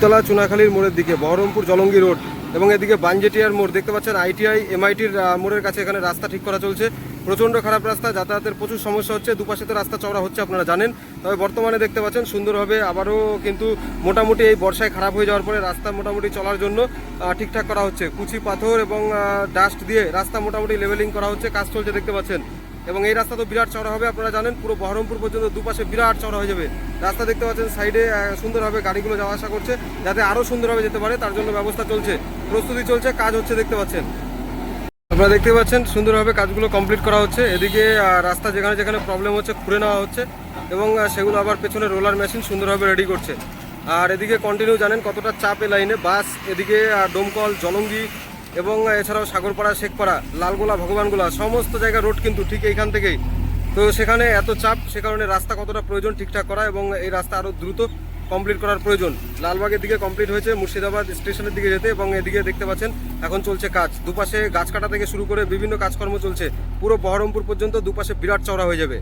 তলা চুনাখালীর মোড়ের দিকে, বহরমপুর জলঙ্গি রোড এবং এদিকে বানজেটিয়ার মোড়। দেখতে পাচ্ছেন আইটিআই, এমআইটির মোড়ের কাছে এখানে রাস্তা ঠিক করা চলছে। প্রচণ্ড খারাপ রাস্তা, যাতায়াতের প্রচুর সমস্যা হচ্ছে, দুপাশে তো রাস্তা চওড়া হচ্ছে আপনারা জানেন। তবে বর্তমানে দেখতে পাচ্ছেন সুন্দরভাবে আবারও কিন্তু মোটামুটি এই বর্ষায় খারাপ হয়ে যাওয়ার পরে রাস্তা মোটামুটি চলার জন্য ঠিকঠাক করা হচ্ছে। কুচি পাথর এবং ডাস্ট দিয়ে রাস্তা মোটামুটি লেভেলিং করা হচ্ছে। কাজ চলছে দেখতে পাচ্ছেন। এবং এই রাস্তা তো বিরাট চওড়া হবে, আপনারা জানেন, পুরো বহরমপুর পর্যন্ত দুপাশে বিরাট চওড়া হয়ে যাবে। রাস্তা দেখতে পাচ্ছেন সাইডে সুন্দরভাবে গাড়িগুলো যাওয়া আসা করছে, যাতে আরও সুন্দরভাবে যেতে পারে, তার জন্য ব্যবস্থা চলছে। প্রস্তুতি চলছে, কাজ হচ্ছে, দেখতে পাচ্ছেন। আপনারা দেখতে পাচ্ছেন, সুন্দরভাবে কাজগুলো কমপ্লিট করা হচ্ছে। এদিকে রাস্তা যেখানে যেখানে প্রবলেম হচ্ছে, খুঁড়ে নেওয়া হচ্ছে এবং সেগুলো আবার পেছনে রোলার মেশিন সুন্দরভাবে রেডি করছে। আর এদিকে কন্টিনিউ জানেন কতটা চাপ এ লাইনে বাস এদিকে ডোমকল জলঙ্গি এবং এছাড়াও সাগরপাড়া, শেখপাড়া, লালগোলা, ভগবানগোলা, সমস্ত জায়গা রোড কিন্তু ঠিক এইখান থেকেই। তো সেখানে এত চাপ, সে কারণে রাস্তা কতটা প্রয়োজন ঠিকঠাক করা এবং এই রাস্তা আরও দ্রুত কমপ্লিট করার প্রয়োজন। লালবাগের দিকে কমপ্লিট হয়েছে, মুর্শিদাবাদ স্টেশনের দিকে যেতে এবং এদিকে দেখতে পাচ্ছেন, এখন চলছে কাজ। দুপাশে গাছ কাটা থেকে শুরু করে বিভিন্ন কাজকর্ম চলছে। পুরো বহরমপুর পর্যন্ত দুপাশে বিরাট চওড়া হয়ে যাবে।